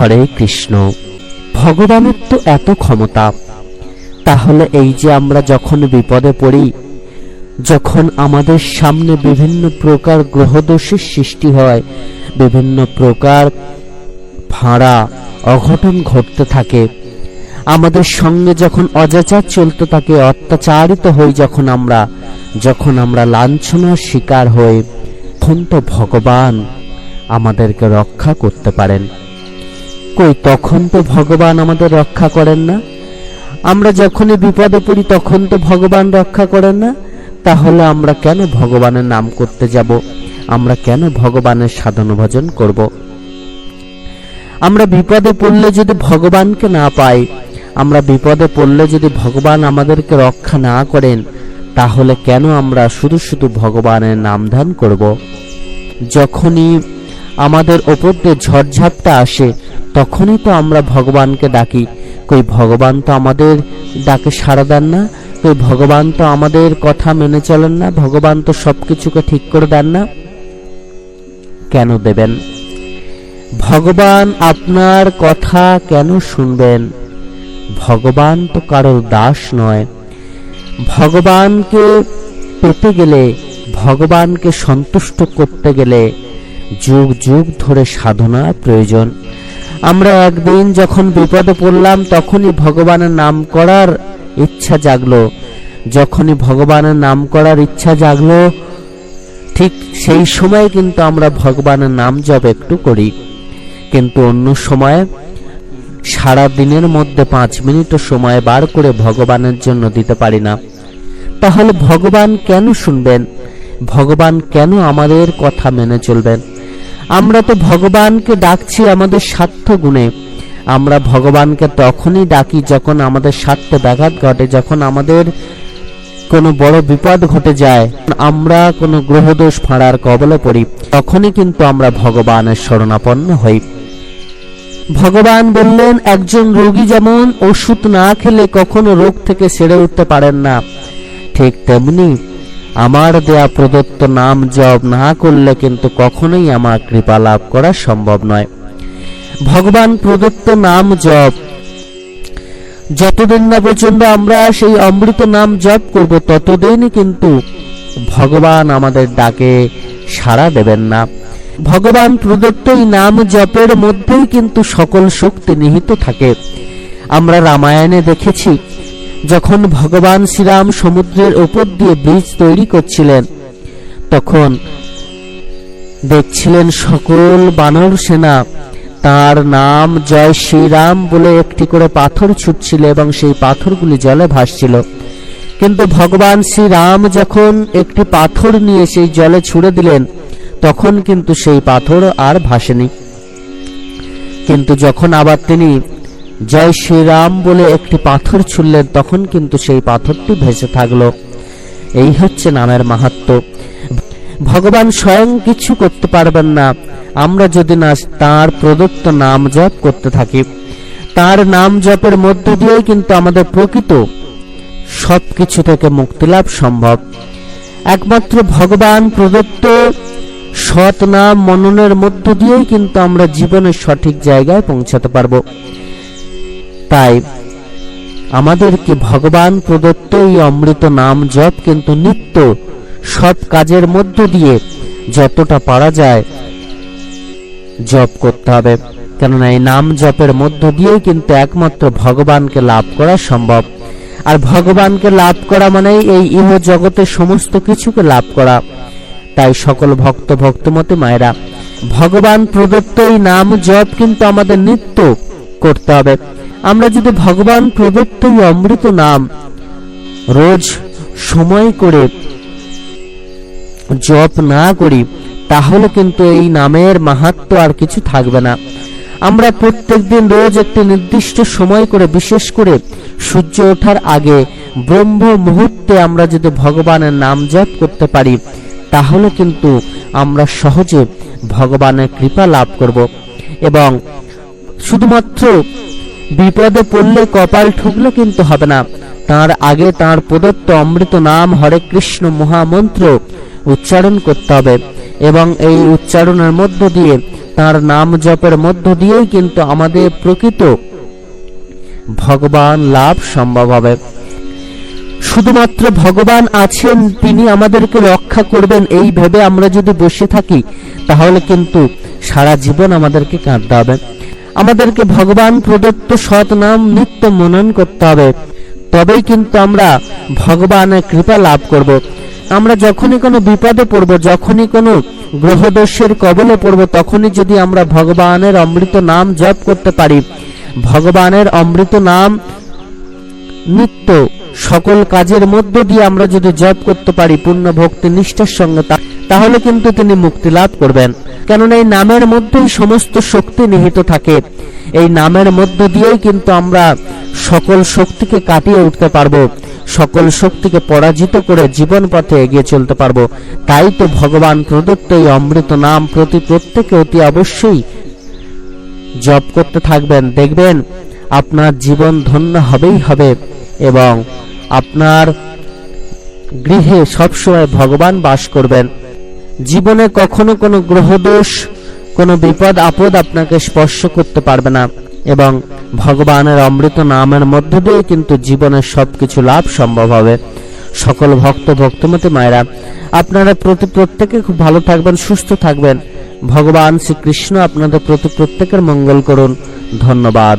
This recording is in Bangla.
হরে কৃষ্ণ। ভগবানের তো এত ক্ষমতা। তাহলে এই যে আমরা যখন বিপদে পড়ি, যখন আমাদের সামনে বিভিন্ন প্রকার গ্রহদোষের সৃষ্টি হয়, বিভিন্ন প্রকার ফাঁড়া অঘটন ঘটতে থাকে, আমাদের সঙ্গে যখন অজাচার চলতে থাকে, অত্যাচারিত হই যখন আমরা যখন আমরা লাঞ্ছনার শিকার হই, তখন তো ভগবান আমাদেরকে রক্ষা করতে পারেন। কই, তখন তো ভগবান আমাদের রক্ষা করেন না। আমরা যখনই বিপদে পড়ি, তখন তো ভগবান রক্ষা করেন না। তাহলে আমরা কেন ভগবানের নাম করতে যাব? আমরা কেন ভগবানের সাধন ভজন করব? আমরা বিপদে পড়লে যদি ভগবানকে না পাই, আমরা বিপদে পড়লে যদি ভগবান আমাদেরকে রক্ষা না করেন, তাহলে কেন আমরা শুধু শুধু ভগবানের নাম ধ্যান করব? যখনই আমাদের ওপর দিয়ে ঝড়ঝাপটা আসে তখনই তো আমরা ভগবানকে ডাকি। কই, ভগবান তো আমাদের ডাকে সাড়া দেন না? কই, ভগবান তো আমাদের কথা মেনে চলেন না? ভগবান তো সব কিছুকে ঠিক করে দেন না? কেন দেবেন? ভগবান আপনার কথা কেন শুনবেন? ভগবান তো কারোর দাস নয়। ভগবানকে পেতে গেলে, ভগবানকে সন্তুষ্ট করতে গেলে যুগ যুগ ধরে সাধনার প্রয়োজন। আমরা একদিন যখন বিপদে পড়লাম, তখনই ভগবানের নাম করার ইচ্ছা জাগলো। যখনই ভগবানের নাম করার ইচ্ছা জাগলো, ঠিক সেই সময় কিন্তু আমরা ভগবানের নাম জপ একটু করি। কিন্তু অন্য সময়, সারা দিনের মধ্যে পাঁচ মিনিটও সময় বার করে ভগবানের জন্য দিতে পারি না। তাহলে ভগবান কেন শুনবেন? ভগবান কেন আমাদের কথা মেনে চলবেন? আমরা তো ভগবানকে ডাকছি আমাদের স্বার্থ গুণে। আমরা ভগবানকে তখনই ডাকি যখন আমাদের স্বার্থে ব্যাঘাত ঘটে, যখন আমাদের কোনো বড় বিপদ ঘটে যায়, আমরা কোনো গ্রহদোষ ফাঁড়ার কবলে পড়ি, তখনই কিন্তু আমরা ভগবানের শরণাপন্ন হই। ভগবান বললেন, একজন রোগী যেমন ওষুধ না খেলে কখনো রোগ থেকে সেরে উঠতে পারেন না। ঠিক তেমনি আমার দেয়া প্রদত্ত নাম জপ না করলে কিন্তু কখনোই আমার কৃপা লাভ করা সম্ভব নয়। ভগবান প্রদত্ত নাম জপ। যতদিন না পর্যন্ত আমরা সেই অমৃত নাম জপ করব ততদিনই কিন্তু ভগবান আমাদের ডাকে সাড়া দেবেন না। ভগবান প্রদত্ত এই নাম জপের মধ্যেই কিন্তু সকল শক্তি নিহিত থাকে। আমরা রামায়ণে দেখেছি যখন ভগবান শ্রীরাম সমুদ্রের ওপর দিয়ে ব্রিজ তৈরি করছিলেন, তখন দেখছিলেন সকল বানর সেনা, তার নাম জয় শ্রীরাম বলে একটি করে পাথর ছুটছিল এবং সেই পাথরগুলি জলে ভাসছিল। কিন্তু ভগবান শ্রীরাম যখন একটি পাথর নিয়ে সেই জলে ছুড়ে দিলেন, তখন কিন্তু সেই পাথর আর ভাসেনি। কিন্তু যখন আবার তিনি জয় শ্রীরাম বলে একটি পাথর ছুড়লেন তখন কিন্তু সেই পাথরটি ভেসে থাকল। এই হচ্ছে নামের মাহাত্ম। ভগবান স্বয়ং কিছু করতে পারবেন না। আমরা যদি না তার প্রদত্ত নাম জপ করতে থাকি, তার নাম জপের মধ্য দিয়েই কিন্তু আমাদের প্রকৃত সব কিছু থেকে মুক্তি লাভ সম্ভব। একমাত্র ভগবান প্রদত্ত সৎ নাম মননের মধ্য দিয়েই কিন্তু আমরা জীবনের সঠিক জায়গায় পৌঁছাতে পারব। তাই আমাদেরকে ভগবান প্রদত্ত এই অমৃত নাম জপ কিন্তু নিত্য সব কাজের মধ্য দিয়ে যতটা পারা যায় জপ করতে হবে। কেননা এই নাম জপের মধ্য দিয়েই কিন্তু একমাত্র ভগবানকে লাভ করা সম্ভব। আর ভগবানকে লাভ করা মানেই এই ইহ জগতের সমস্ত কিছুকে লাভ করা। তাই সকল ভক্ত ভক্তমতী মায়েরা, ভগবান প্রদত্ত এই নাম জপ কিন্তু আমাদের নিত্য করতে হবে। আমরা যদি ভগবান প্রদত্ত অমৃত নাম রোজ সময় করে জপ না করি, তাহলে কিন্তু এই নামের মাহাত্ম আর কিছু থাকবে না। আমরা প্রত্যেক দিন রোজ একটি নির্দিষ্ট সময় করে, বিশেষ করে সূর্য ওঠার আগে ব্রহ্ম মুহূর্তে আমরা যদি ভগবানের নাম জপ করতে পারি, তাহলে কিন্তু আমরা সহজে ভগবানের কৃপা লাভ করব। এবং শুধুমাত্র বিপদে পড়লে কপাল ঠুকলে কিন্তু হবে না। তার আগে তার প্রদত্ত অমৃত নাম হরে কৃষ্ণ মহামন্ত্র উচ্চারণ করতে হবে এবং এই উচ্চারণের মধ্য দিয়ে, তার নাম জপের মধ্য দিয়েই কিন্তু আমাদের প্রকৃত ভগবান লাভ সম্ভব হবে। শুধুমাত্র ভগবান আছেন, তিনি আমাদেরকে রক্ষা করবেন, এই ভেবে আমরা যদি বসে থাকি, তাহলে কিন্তু সারা জীবন আমাদেরকে কাঁদতে হবে। আমাদেরকে ভগবান প্রদত্ত সৎ নাম নিত্য মনন করতে হবে। তবেই কিন্তু আমরা ভগবানের কৃপা লাভ করব। আমরা যখনই কোনো বিপদে পড়ব, যখনই কোনো গ্রহদোষের কবলে পড়ব, তখনই যদি আমরা ভগবানের অমৃত নাম জপ করতে পারি, ভগবানের অমৃত নাম নিত্য সকল কাজের মধ্য দিয়ে আমরা যদি জপ করতে পারি পূর্ণ ভক্তি নিষ্ঠার সঙ্গে তা- তাহলে কিন্তু তিনি মুক্তি লাভ করবেন। কেননা এই নামের মধ্যেই সমস্ত শক্তি নিহিত থাকে। এই নামের মধ্য দিয়েই কিন্তু আমরা সকল শক্তিকে কাটিয়ে উঠতে পারব, সকল শক্তিকে পরাজিত করে জীবন পথে এগিয়ে চলতে পারব। তাই তো ভগবান প্রদত্ত এই অমৃত নাম প্রতি প্রত্যেকে অতি অবশ্যই জপ করতে থাকবেন। দেখবেন, আপনার জীবন ধন্য হবেই হবে এবং আপনার গৃহে সবসময় ভগবান বাস করবেন। জীবনে কখনো কোনো গ্রহদোষ, কোনো বিপদ, আপদ আপনাকে স্পর্শ করতে পারবে না এবং ভগবানের অমৃত নামের মধ্য দিয়ে কিন্তু জীবনের সবকিছু লাভ সম্ভব হবে। সকল ভক্ত, ভক্তমতী মায়েরা, আপনারা প্রতি প্রত্যেকে খুব ভালো থাকবেন, সুস্থ থাকবেন। ভগবান শ্রীকৃষ্ণ আপনাদের প্রতি প্রত্যেকের মঙ্গল করুন। ধন্যবাদ।